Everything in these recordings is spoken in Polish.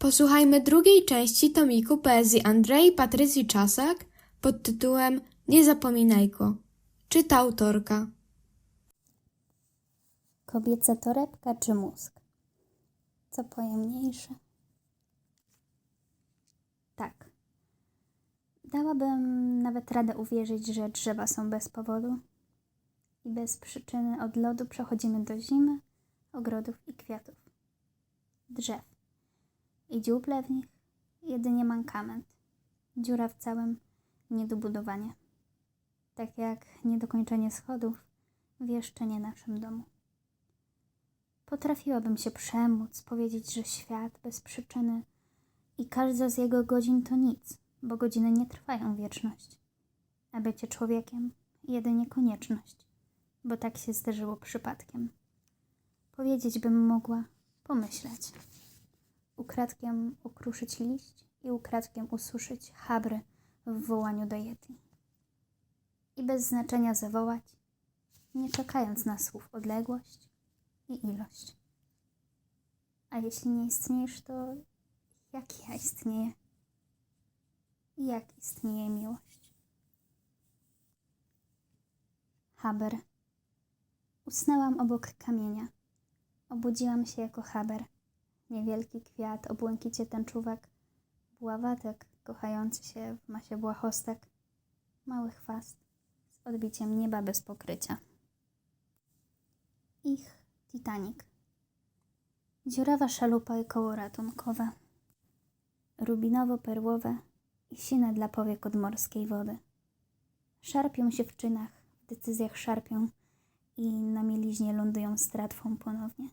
Posłuchajmy drugiej części tomiku poezji Andrei Patrycji Czasak pod tytułem Nie zapominajko. Czyta autorka. Kobieca torebka czy mózg? Co pojemniejsze? Tak. Dałabym nawet radę uwierzyć, że drzewa są bez powodu i bez przyczyny od lodu przechodzimy do zimy, ogrodów i kwiatów. Drzew. I dziuple w nich jedynie mankament. Dziura w całym niedobudowanie. Tak jak niedokończenie schodów w jeszcze nie naszym domu. Potrafiłabym się przemóc, powiedzieć, że świat bez przyczyny i każda z jego godzin to nic, bo godziny nie trwają wieczność. A bycie człowiekiem jedynie konieczność, bo tak się zdarzyło przypadkiem. Powiedzieć bym mogła, pomyśleć. Ukradkiem ukruszyć liść i ukradkiem ususzyć habry w wołaniu do Yeti. I bez znaczenia zawołać, nie czekając na słów odległość, i ilość. A jeśli nie istniejesz, to jak ja istnieję? Jak istnieje miłość? Haber. Usnęłam obok kamienia. Obudziłam się jako Haber. Niewielki kwiat o błękicie tęczówek, buławatek kochający się w masie błahostek, mały chwast z odbiciem nieba bez pokrycia. Ich Titanic. Dziurawa szalupa i koło ratunkowe. Rubinowo-perłowe i sine dla powiek od morskiej wody. Szarpią się w czynach, w decyzjach szarpią i na mieliźnie lądują stratwą ponownie.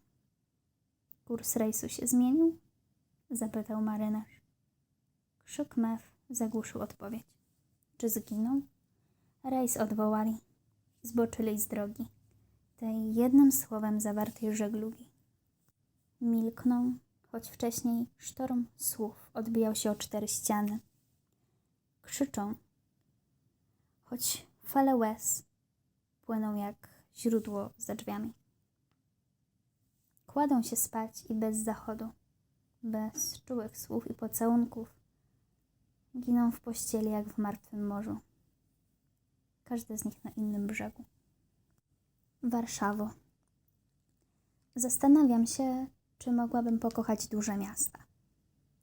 Kurs rejsu się zmienił? Zapytał marynarz. Krzyk mew zagłuszył odpowiedź. Czy zginął? Rejs odwołali. Zboczyli z drogi tej jednym słowem zawartej żeglugi. Milknął, choć wcześniej sztorm słów odbijał się o cztery ściany. Krzyczą, choć fale łez płyną jak źródło za drzwiami. Kładą się spać i bez zachodu, bez czułych słów i pocałunków, giną w pościeli jak w martwym morzu. Każdy z nich na innym brzegu. Warszawo. Zastanawiam się, czy mogłabym pokochać duże miasta.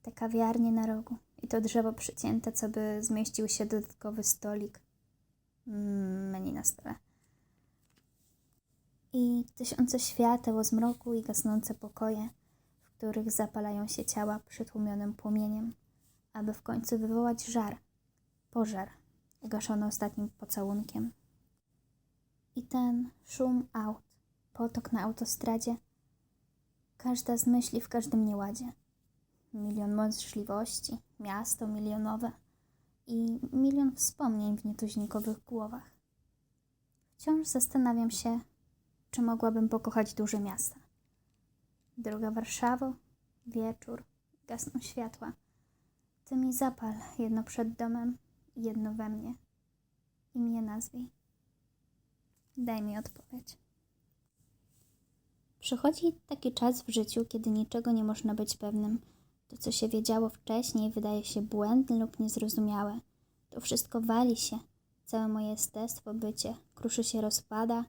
Te kawiarnie na rogu i to drzewo przycięte, co by zmieścił się dodatkowy stolik. Mm, menu na stole. I tysiące świateł o zmroku i gasnące pokoje, w których zapalają się ciała przytłumionym płomieniem, aby w końcu wywołać żar, pożar, ugaszony ostatnim pocałunkiem. I ten szum aut, potok na autostradzie, każda z myśli w każdym nieładzie. Milion możliwości, miasto milionowe i milion wspomnień w nietuźnikowych głowach. Wciąż zastanawiam się, czy mogłabym pokochać duże miasta. Droga Warszawo, wieczór, gasną światła. Ty mi zapal jedno przed domem, jedno we mnie. I mnie nazwij. Daj mi odpowiedź. Przychodzi taki czas w życiu, kiedy niczego nie można być pewnym. To, co się wiedziało wcześniej, wydaje się błędne lub niezrozumiałe. To wszystko wali się. Całe moje jestestwo, bycie, kruszy się, rozpada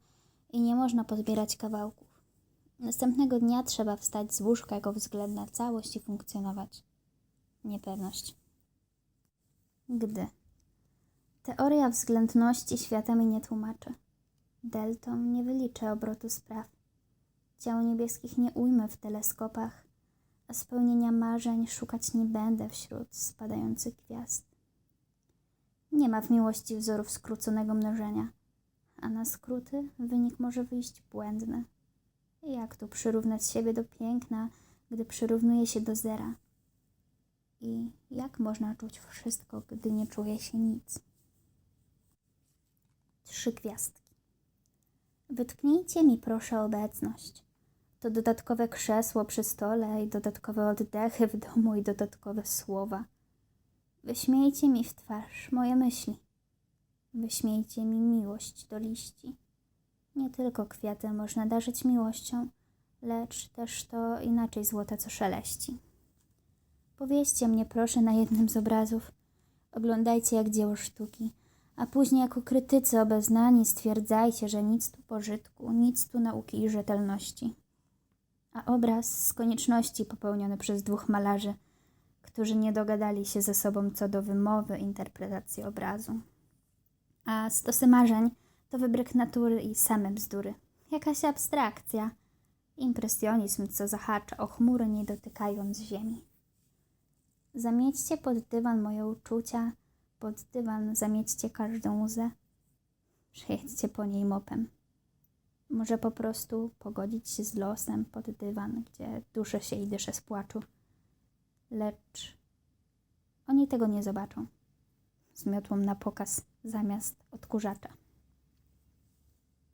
i nie można pozbierać kawałków. Następnego dnia trzeba wstać z łóżka jako względna całość i funkcjonować. Niepewność. Gdy. Teoria względności świata mi nie tłumaczy. Deltą nie wyliczę obrotu spraw. Ciał niebieskich nie ujmę w teleskopach, a spełnienia marzeń szukać nie będę wśród spadających gwiazd. Nie ma w miłości wzorów skróconego mnożenia, a na skróty wynik może wyjść błędny. Jak tu przyrównać siebie do piękna, gdy przyrównuje się do zera? I jak można czuć wszystko, gdy nie czuje się nic? Trzy gwiazdki. Wytknijcie mi proszę obecność. To dodatkowe krzesło przy stole i dodatkowe oddechy w domu i dodatkowe słowa. Wyśmiejcie mi w twarz moje myśli. Wyśmiejcie mi miłość do liści. Nie tylko kwiaty można darzyć miłością, lecz też to inaczej złota, co szeleści. Powieście mnie proszę na jednym z obrazów. Oglądajcie jak dzieło sztuki, a później jako krytycy obeznani stwierdzajcie, że nic tu pożytku, nic tu nauki i rzetelności. A obraz z konieczności popełniony przez dwóch malarzy, którzy nie dogadali się ze sobą co do wymowy interpretacji obrazu. A stosy marzeń to wybryk natury i same bzdury. Jakaś abstrakcja. Impresjonizm, co zahacza o chmury, nie dotykając ziemi. Zamiećcie pod dywan moje uczucia, pod dywan zamiećcie każdą łzę. Przejedźcie po niej mopem. Może po prostu pogodzić się z losem pod dywan, gdzie duszę się i dyszę z płaczu. Lecz oni tego nie zobaczą. Z miotłą na pokaz zamiast odkurzacza.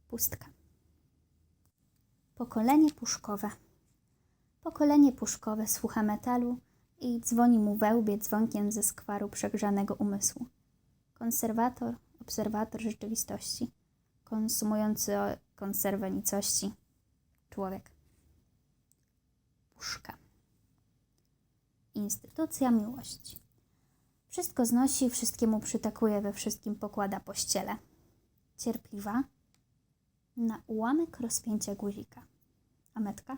Pustka. Pokolenie puszkowe. Pokolenie puszkowe słucha metalu i dzwoni mu we łbie dzwonkiem ze skwaru przegrzanego umysłu. Konserwator, obserwator rzeczywistości, konsumujący konserwę nicości. Człowiek. Puszka. Instytucja miłości. Wszystko znosi, wszystkiemu przytakuje, we wszystkim pokłada pościele. Cierpliwa. Na ułamek rozpięcia guzika. A metka?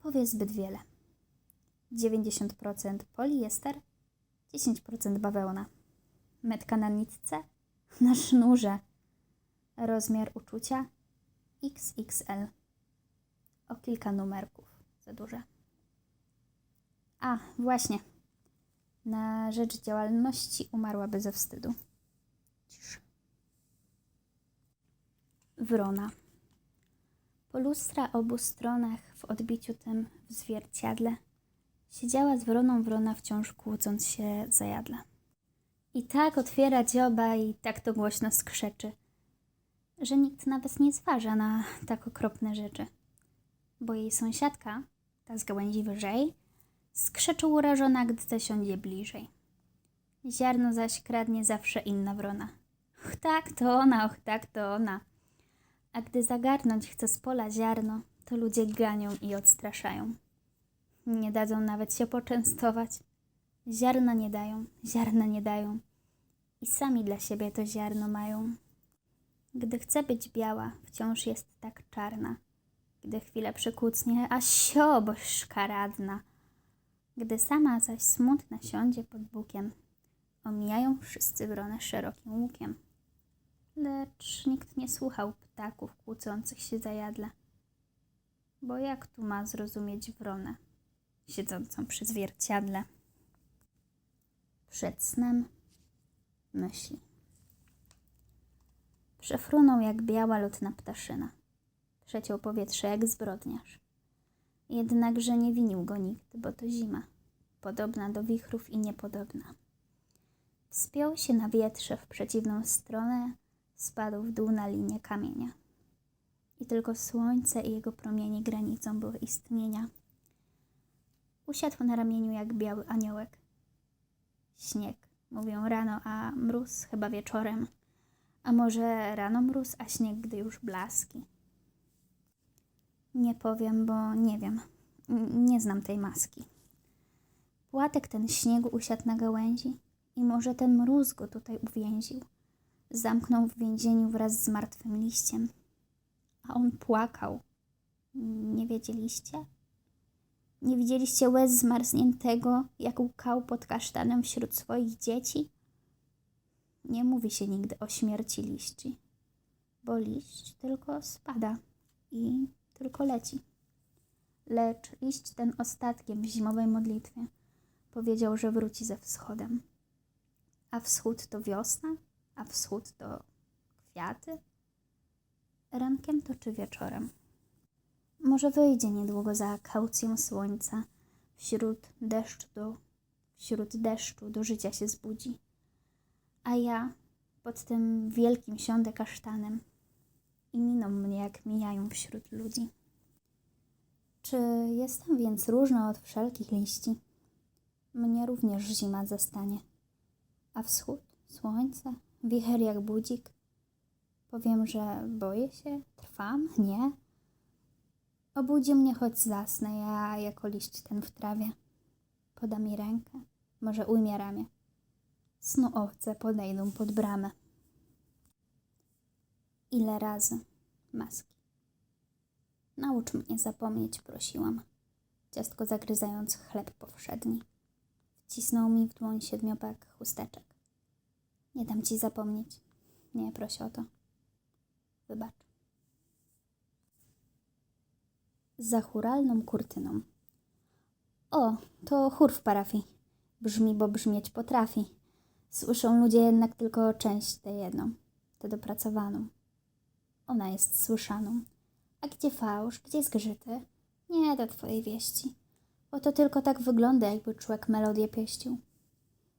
Powie zbyt wiele. 90% poliester, 10% bawełna. Metka na nitce, na sznurze. Rozmiar uczucia XXL. O kilka numerków za duże. A, właśnie. Na rzecz działalności umarłaby ze wstydu. Cisz. Wrona. Po lustra obu stronach w odbiciu tym w zwierciadle siedziała z wroną wrona wciąż kłócąc się zajadle. I tak otwiera dzioba i tak to głośno skrzeczy, że nikt nawet nie zważa na tak okropne rzeczy. Bo jej sąsiadka, ta z gałęzi wyżej, skrzeczy urażona, gdy zasiądzie bliżej. Ziarno zaś kradnie zawsze inna wrona. Och tak, to ona, och tak, to ona. A gdy zagarnąć chce z pola ziarno, to ludzie ganią i odstraszają. Nie dadzą nawet się poczęstować. Ziarna nie dają, ziarna nie dają. I sami dla siebie to ziarno mają. Gdy chce być biała, wciąż jest tak czarna. Gdy chwilę przykucnie, a sio, bo szkaradna. Gdy sama zaś smutna siądzie pod bukiem, omijają wszyscy wronę szerokim łukiem. Lecz nikt nie słuchał ptaków kłócących się za jadle. Bo jak tu ma zrozumieć wronę, siedzącą przy zwierciadle? Przed snem myśli. Przefrunął jak biała lotna ptaszyna. Przeciął powietrze jak zbrodniarz. Jednakże nie winił go nikt, bo to zima, podobna do wichrów i niepodobna. Wspiął się na wietrze w przeciwną stronę, spadł w dół na linię kamienia. I tylko słońce i jego promienie granicą były istnienia. Usiadł na ramieniu jak biały aniołek. Śnieg, mówią rano, a mróz chyba wieczorem. A może rano mróz, a śnieg, gdy już blaski. Nie powiem, bo nie wiem. Nie znam tej maski. Płatek ten śniegu usiadł na gałęzi i może ten mróz go tutaj uwięził. Zamknął w więzieniu wraz z martwym liściem. A on płakał. Nie wiedzieliście? Nie widzieliście łez zmarzniętego, jak łkał pod kasztanem wśród swoich dzieci? Nie mówi się nigdy o śmierci liści, bo liść tylko spada i tylko leci. Lecz liść ten ostatkiem w zimowej modlitwie powiedział, że wróci ze wschodem. A wschód to wiosna, a wschód to kwiaty. Rankiem to czy wieczorem? Może wyjdzie niedługo za kaucją słońca, wśród deszczu do, wśród deszczu do życia się zbudzi. A ja pod tym wielkim siądę kasztanem i miną mnie, jak mijają wśród ludzi. Czy jestem więc różna od wszelkich liści? Mnie również zima zastanie. A wschód, słońce, wicher jak budzik. Powiem, że boję się, trwam, nie? Obudzi mnie, choć zasnę, ja jako liść ten w trawie. Poda mi rękę, może ujmie ramię. Snu owce podejdą pod bramę. Ile razy? Maski. Naucz mnie zapomnieć, prosiłam. Ciastko zagryzając chleb powszedni. Wcisnął mi w dłoń siedmiopek chusteczek. Nie dam ci zapomnieć. Nie proś o to. Wybacz. Za churalną kurtyną. O, to chór w parafii. Brzmi, bo brzmieć potrafi. Słyszą ludzie jednak tylko część tę jedną, tę dopracowaną. Ona jest słyszaną. A gdzie fałsz, gdzie zgrzyty? Nie do twojej wieści. Bo to tylko tak wygląda, jakby człowiek melodię pieścił.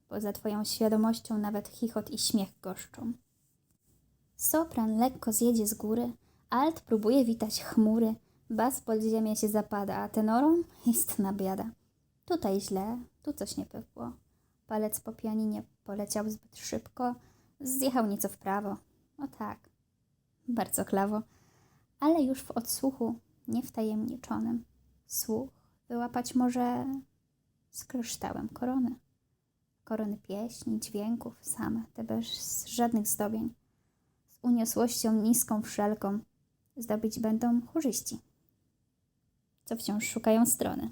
Poza twoją świadomością nawet chichot i śmiech goszczą. Sopran lekko zjedzie z góry, alt próbuje witać chmury, bas pod ziemię się zapada, a tenorom istna biada. Tutaj źle, tu coś nie pykło. Palec po pianinie poleciał zbyt szybko, zjechał nieco w prawo. O tak, bardzo klawo, ale już w odsłuchu, niewtajemniczonym. Słuch wyłapać może z kryształem korony. Korony pieśni, dźwięków, same, te bez żadnych zdobień. Z uniosłością niską wszelką zdobić będą chórzyści, co wciąż szukają strony.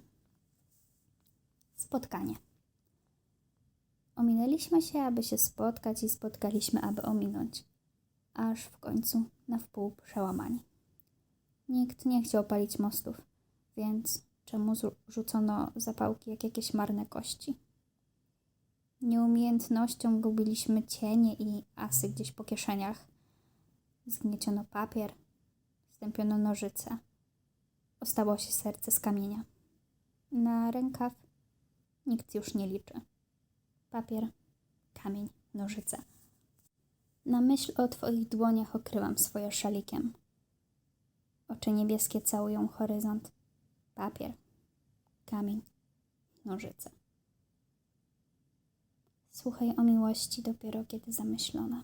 Spotkanie. Ominęliśmy się, aby się spotkać i spotkaliśmy, aby ominąć. Aż w końcu na wpół przełamani. Nikt nie chciał palić mostów, więc czemu rzucono zapałki jak jakieś marne kości? Nieumiejętnością gubiliśmy cienie i asy gdzieś po kieszeniach. Zgnieciono papier, stępiono nożyce. Ostało się serce z kamienia. Na rękaw nikt już nie liczy. Papier, kamień, nożyce. Na myśl o twoich dłoniach okrywam swoje szalikiem. Oczy niebieskie całują horyzont. Papier, kamień, nożyce. Słuchaj o miłości dopiero kiedy zamyślona.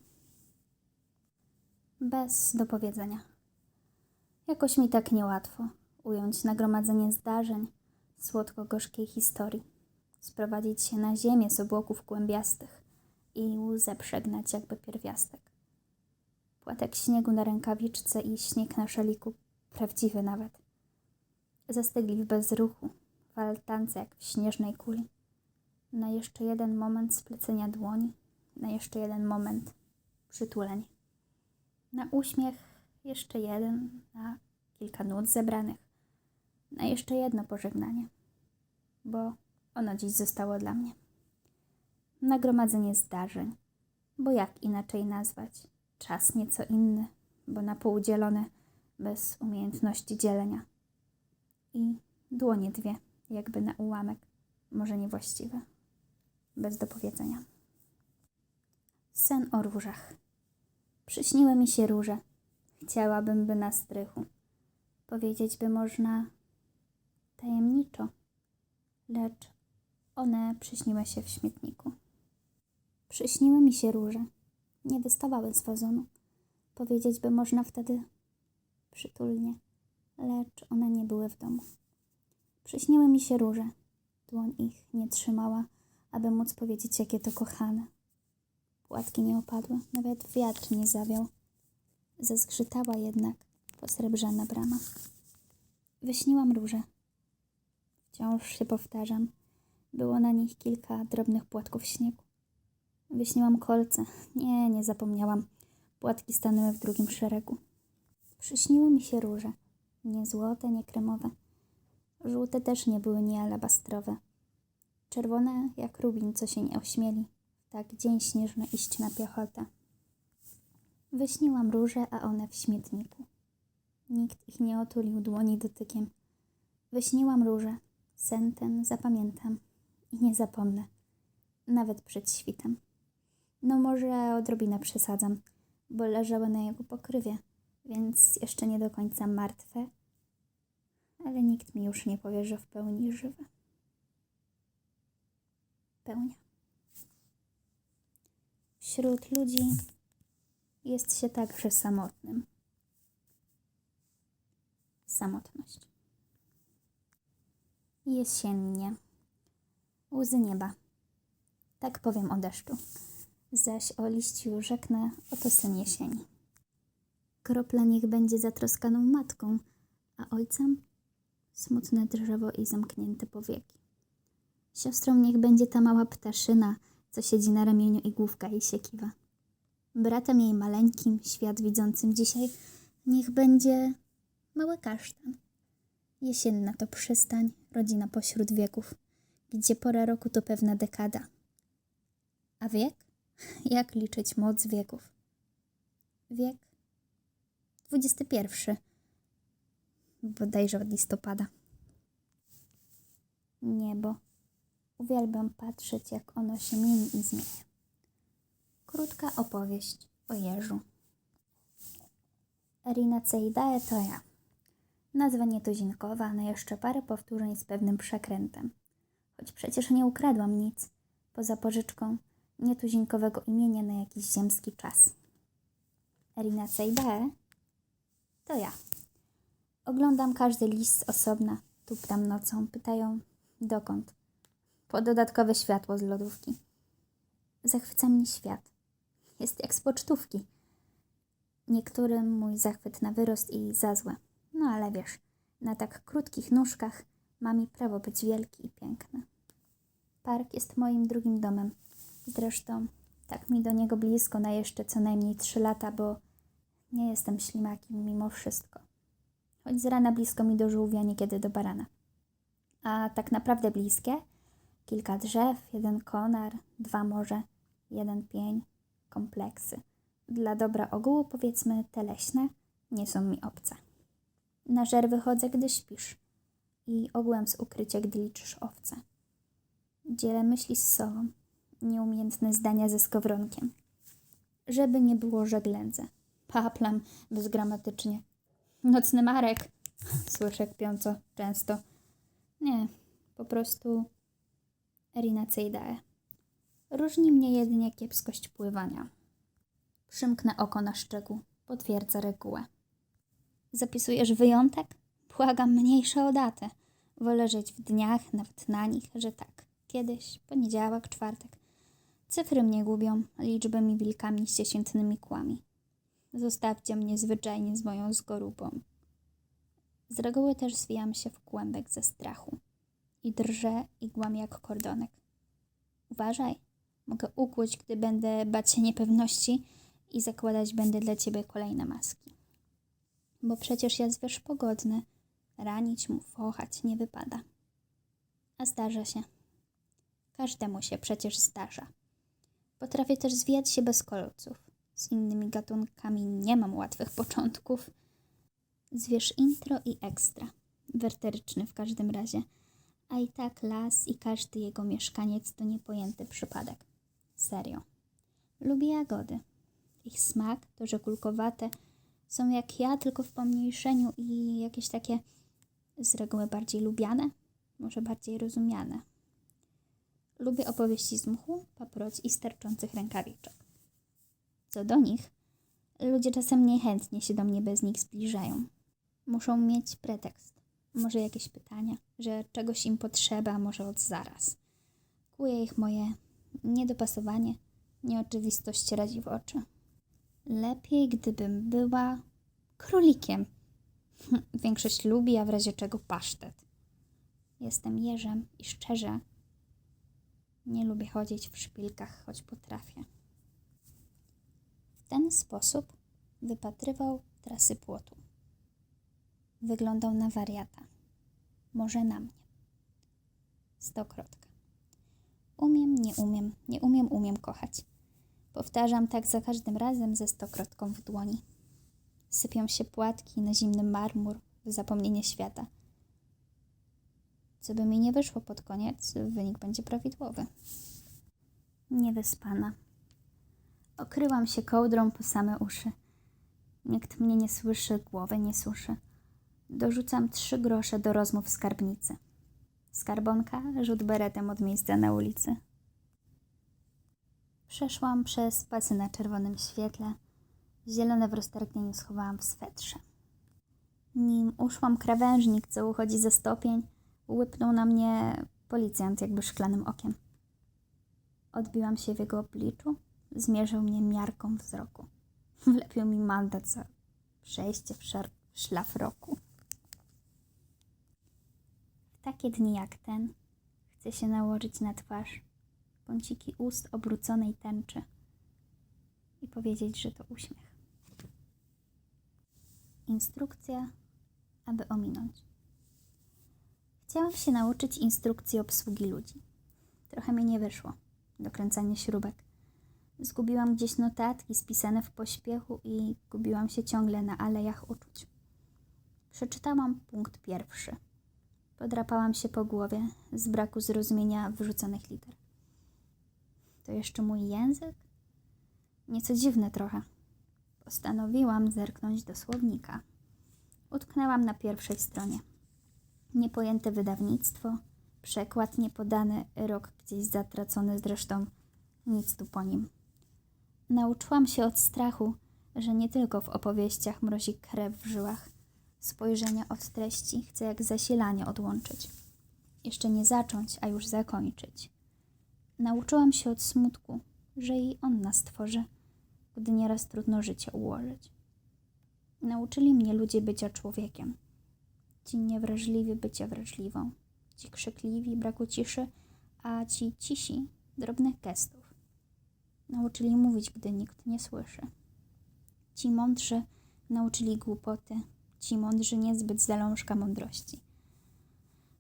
Bez dopowiedzenia. Jakoś mi tak niełatwo ująć nagromadzenie zdarzeń, słodko-gorzkiej historii, sprowadzić się na ziemię z obłoków głębiastych i łzę przegnać jakby pierwiastek. Płatek śniegu na rękawiczce i śnieg na szaliku, prawdziwy nawet. Zastygli w bezruchu, w altance jak w śnieżnej kuli. Na jeszcze jeden moment splecenia dłoni, na jeszcze jeden moment przytuleń. Na uśmiech jeszcze jeden, na kilka nut zebranych, na jeszcze jedno pożegnanie, bo ono dziś zostało dla mnie. Nagromadzenie zdarzeń, bo jak inaczej nazwać? Czas nieco inny, bo na pół dzielony, bez umiejętności dzielenia. I dłonie dwie, jakby na ułamek, może niewłaściwe, bez dopowiedzenia. Sen o różach. Przyśniły mi się róże. Chciałabym, by na strychu. Powiedzieć by można tajemniczo, lecz one przyśniły się w śmietniku. Przyśniły mi się róże. Nie wystawały z wazonu. Powiedzieć by można wtedy przytulnie, lecz one nie były w domu. Przyśniły mi się róże. Dłoń ich nie trzymała, aby móc powiedzieć, jakie to kochane. Płatki nie opadły, nawet wiatr nie zawiał. Zazgrzytała jednak posrebrzana brama. Wyśniłam róże. Wciąż się powtarzam. Było na nich kilka drobnych płatków śniegu. Wyśniłam kolce. Nie, nie zapomniałam. Płatki stanęły w drugim szeregu. Przyśniły mi się róże. Nie złote, nie kremowe. Żółte też nie były nie alabastrowe. Czerwone jak rubin, co się nie ośmieli. Tak dzień śnieżny iść na piechotę. Wyśniłam róże, a one w śmietniku. Nikt ich nie otulił dłoni dotykiem. Wyśniłam róże. Sen ten zapamiętam i nie zapomnę. Nawet przed świtem. No może odrobinę przesadzam, bo leżały na jego pokrywie, więc jeszcze nie do końca martwe, ale nikt mi już nie powie, że w pełni żywe. Pełnia. Wśród ludzi jest się także samotnym. Samotność. Jesiennie. Łzy nieba. Tak powiem o deszczu. Zaś o liściu rzeknę oto sen jesieni. Kropla niech będzie zatroskaną matką, a ojcem smutne drzewo i zamknięte powieki. Siostrą niech będzie ta mała ptaszyna, co siedzi na ramieniu i główka jej się kiwa. Bratem jej maleńkim, świat widzącym dzisiaj, niech będzie mały kasztan. Jesienna to przystań, rodzina pośród wieków, gdzie pora roku to pewna dekada. A wiek? Jak liczyć moc wieków? Wiek XXI, bodajże od listopada. Niebo. Uwielbiam patrzeć, jak ono się mieni i zmienia. Krótka opowieść o jeżu. Erinaceidae to ja. Nazwa nietuzinkowa, ale jeszcze parę powtórzeń z pewnym przekrętem. Choć przecież nie ukradłam nic, poza pożyczką nietuzinkowego imienia na jakiś ziemski czas. Erinaceidae to ja. Oglądam każdy list z osobna, tuptam nocą, pytają dokąd. Po dodatkowe światło z lodówki. Zachwyca mnie świat. Jest jak z pocztówki. Niektórym mój zachwyt na wyrost i za złe. No ale wiesz, na tak krótkich nóżkach ma mi prawo być wielki i piękny. Park jest moim drugim domem. Zresztą tak mi do niego blisko na jeszcze co najmniej trzy lata, bo nie jestem ślimakiem mimo wszystko. Choć z rana blisko mi do żółwia, niekiedy do barana. A tak naprawdę bliskie? Kilka drzew, jeden konar, dwa morze, jeden pień, kompleksy. Dla dobra ogółu powiedzmy te leśne nie są mi obce. Na żer wychodzę, gdy śpisz i ogółem z ukrycia, gdy liczysz owce. Dzielę myśli z sobą, nieumiejętne zdania ze skowronkiem. Żeby nie było żeględze. Paplam bezgramatycznie. Nocny Marek, słyszę kpiąco często. Nie, po prostu Erinaceidae. Różni mnie jedynie kiepskość pływania. Przymknę oko na szczegół, potwierdza regułę. Zapisujesz wyjątek? Błagam mniejsze o datę. Wolę żyć w dniach, nawet na nich, że tak. Kiedyś, poniedziałek, czwartek. Cyfry mnie gubią, liczby mi wilkami z dziesiętnymi kłami. Zostawcie mnie zwyczajnie z moją skorupą. Z reguły też zwijam się w kłębek ze strachu i drżę igłami jak kordonek. Uważaj, mogę ukłuć, gdy będę bać się niepewności i zakładać będę dla ciebie kolejne maski. Bo przecież ja zwierz pogodny, ranić mu, fochać nie wypada. A zdarza się. Każdemu się przecież zdarza. Potrafię też zwijać się bez kolców. Z innymi gatunkami nie mam łatwych początków. Zwierz intro i ekstra. Werteryczny w każdym razie. A i tak las i każdy jego mieszkaniec to niepojęty przypadek. Serio. Lubię jagody. Ich smak, to że kulkowate, są jak ja, tylko w pomniejszeniu i jakieś takie z reguły bardziej lubiane, może bardziej rozumiane. Lubię opowieści z mchu, paproci i sterczących rękawiczek. Co do nich, ludzie czasem niechętnie się do mnie bez nich zbliżają. Muszą mieć pretekst, może jakieś pytania, że czegoś im potrzeba, może od zaraz. Kłuje ich moje niedopasowanie, nieoczywistość radzi w oczy. Lepiej, gdybym była królikiem. Większość lubi, a w razie czego pasztet. Jestem jeżem i szczerze nie lubię chodzić w szpilkach, choć potrafię. W ten sposób wypatrywał trasy płotu. Wyglądał na wariata. Może na mnie. Stokrotka. Umiem, nie umiem, nie umiem, umiem kochać. Powtarzam tak za każdym razem ze stokrotką w dłoni. Sypią się płatki na zimny marmur w zapomnienie świata. Co by mi nie wyszło pod koniec, wynik będzie prawidłowy. Niewyspana. Okryłam się kołdrą po same uszy. Nikt mnie nie słyszy, głowy nie suszy. Dorzucam trzy grosze do rozmów skarbnicy. Skarbonka, rzut beretem od miejsca na ulicy. Przeszłam przez pasy na czerwonym świetle. Zielone w roztargnieniu schowałam w swetrze. Nim uszłam krawężnik, co uchodzi ze stopień, łypnął na mnie Policjant jakby szklanym okiem. Odbiłam się w jego obliczu, zmierzył mnie miarką wzroku. Wlepił mi mandat za przejście w, szar- szlafroku. W takie dni jak ten chcę się nałożyć na twarz kąciki ust obróconej tęczy i powiedzieć, że to uśmiech. Instrukcja, aby ominąć. Chciałam się nauczyć instrukcji obsługi ludzi. Trochę mi nie wyszło. Dokręcanie śrubek. Zgubiłam gdzieś notatki spisane w pośpiechu i gubiłam się ciągle na alejach uczuć. Przeczytałam punkt pierwszy. Podrapałam się po głowie z braku zrozumienia wyrzuconych liter. To jeszcze mój język? Nieco dziwne trochę. Postanowiłam zerknąć do słownika. Utknęłam na pierwszej stronie. Niepojęte wydawnictwo, przekład niepodany, rok gdzieś zatracony zresztą, nic tu po nim. Nauczyłam się od strachu, że nie tylko w opowieściach mrozi krew w żyłach. Spojrzenia od treści chcę jak zasilanie odłączyć. Jeszcze nie zacząć, a już zakończyć. Nauczyłam się od smutku, że i on nas tworzy, gdy nieraz trudno życie ułożyć. Nauczyli mnie ludzie bycia człowiekiem. Ci niewrażliwi bycia wrażliwą, ci krzykliwi braku ciszy, a ci cisi drobnych gestów. Nauczyli mówić, gdy nikt nie słyszy. Ci mądrzy nauczyli głupoty, ci mądrzy niezbyt zalążka mądrości.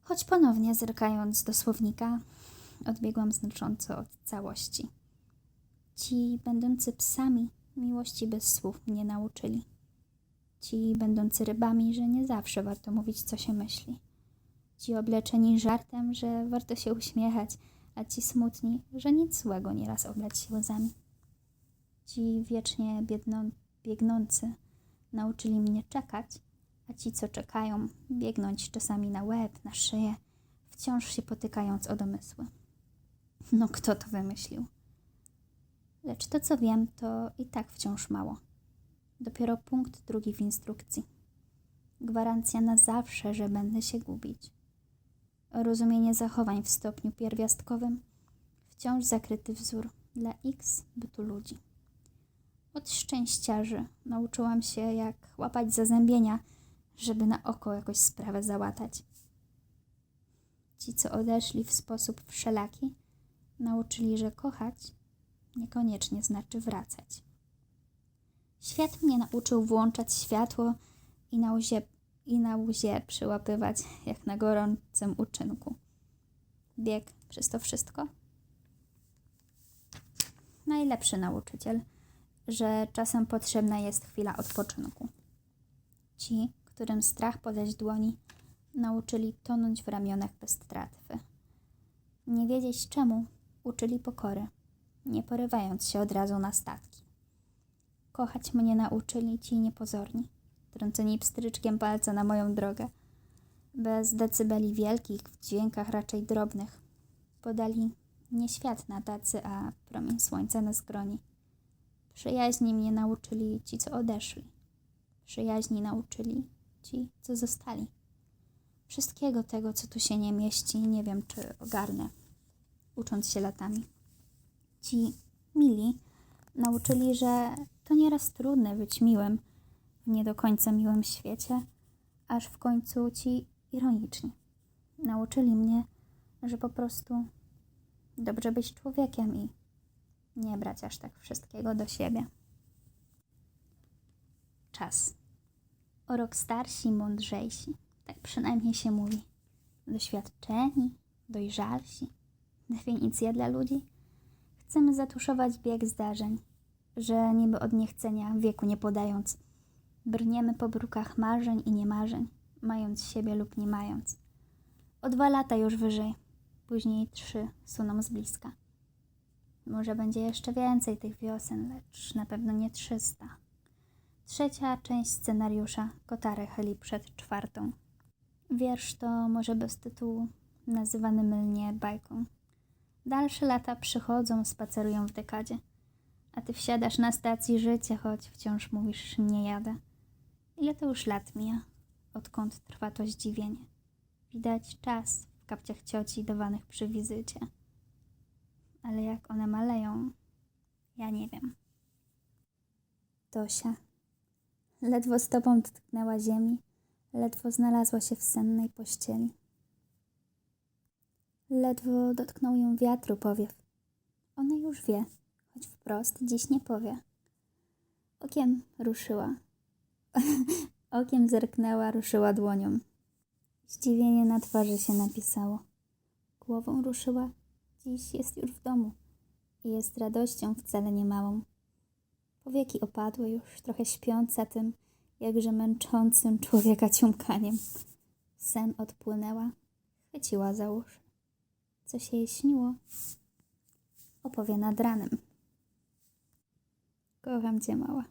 Choć ponownie zerkając do słownika, odbiegłam znacząco od całości. Ci będący psami miłości bez słów mnie nauczyli. Ci będący rybami, że nie zawsze warto mówić, co się myśli. Ci obleczeni żartem, że warto się uśmiechać, a ci smutni, że nic złego nieraz oblać się łzami. Ci wiecznie biedno, biegnący nauczyli mnie czekać, a ci, co czekają, biegnąć czasami na łeb, na szyję, wciąż się potykając o domysły. No kto to wymyślił? Lecz to, co wiem, to i tak wciąż mało. Dopiero punkt drugi w instrukcji. Gwarancja na zawsze, że będę się gubić. Rozumienie zachowań w stopniu pierwiastkowym, wciąż zakryty wzór dla x bytu ludzi. Od szczęściarzy nauczyłam się, jak łapać zazębienia, żeby na oko jakoś sprawę załatać. Ci, co odeszli w sposób wszelaki, nauczyli, że kochać niekoniecznie znaczy wracać. Świat mnie nauczył włączać światło i na łzie, i na łzie przyłapywać, jak na gorącym uczynku. Bieg przez to wszystko? Najlepszy nauczyciel, że czasem potrzebna jest chwila odpoczynku. Ci, którym strach podać dłoni, nauczyli tonąć w ramionach bez tratwy. Nie wiedzieć czemu, uczyli pokory, nie porywając się od razu na statki. Kochać mnie nauczyli ci niepozorni, trąceni pstryczkiem palca na moją drogę. Bez decybeli wielkich, w dźwiękach raczej drobnych. Podali nie świat na tacy, a promień słońca na zgroni. Przyjaźni mnie nauczyli ci, co odeszli. Przyjaźni nauczyli ci, co zostali. Wszystkiego tego, co tu się nie mieści, nie wiem, czy ogarnę, ucząc się latami. Ci mili nauczyli, że to nieraz trudne być miłym w nie do końca miłym świecie, aż w końcu ci ironiczni. Nauczyli mnie, że po prostu dobrze być człowiekiem i nie brać aż tak wszystkiego do siebie. Czas. O rok starsi, mądrzejsi, tak przynajmniej się mówi. Doświadczeni, dojrzalsi. Definicja dla ludzi. Chcemy zatuszować bieg zdarzeń, że niby od niechcenia wieku nie podając. Brniemy po brukach marzeń i niemarzeń, mając siebie lub nie mając. O dwa lata już wyżej, później trzy suną z bliska. Może będzie jeszcze więcej tych wiosen, lecz na pewno nie trzysta. Trzecia część scenariusza Kotary chyli przed czwartą. Wiersz to może bez tytułu, nazywany mylnie bajką. Dalsze lata przychodzą, spacerują w dekadzie, a ty wsiadasz na stacji życia, choć wciąż mówisz nie jadę. Ile to już lat mija, odkąd trwa to zdziwienie? Widać czas w kapciach cioci dawanych przy wizycie. Ale jak one maleją, ja nie wiem. Tosia. Ledwo stopą dotknęła ziemi, ledwo znalazła się w sennej pościeli. Ledwo dotknął ją wiatru powiew. Ona już wie, choć wprost dziś nie powie. Okiem ruszyła. Okiem zerknęła, ruszyła dłonią. Zdziwienie na twarzy się napisało. Głową ruszyła. Dziś jest już w domu i jest radością wcale nie małą. Powieki opadły już, trochę śpiąca tym, jakże męczącym człowieka ciumkaniem. Sen odpłynęła, chwyciła za uszy. Co się jej śniło? Opowie nad ranem. 可有看睫毛啊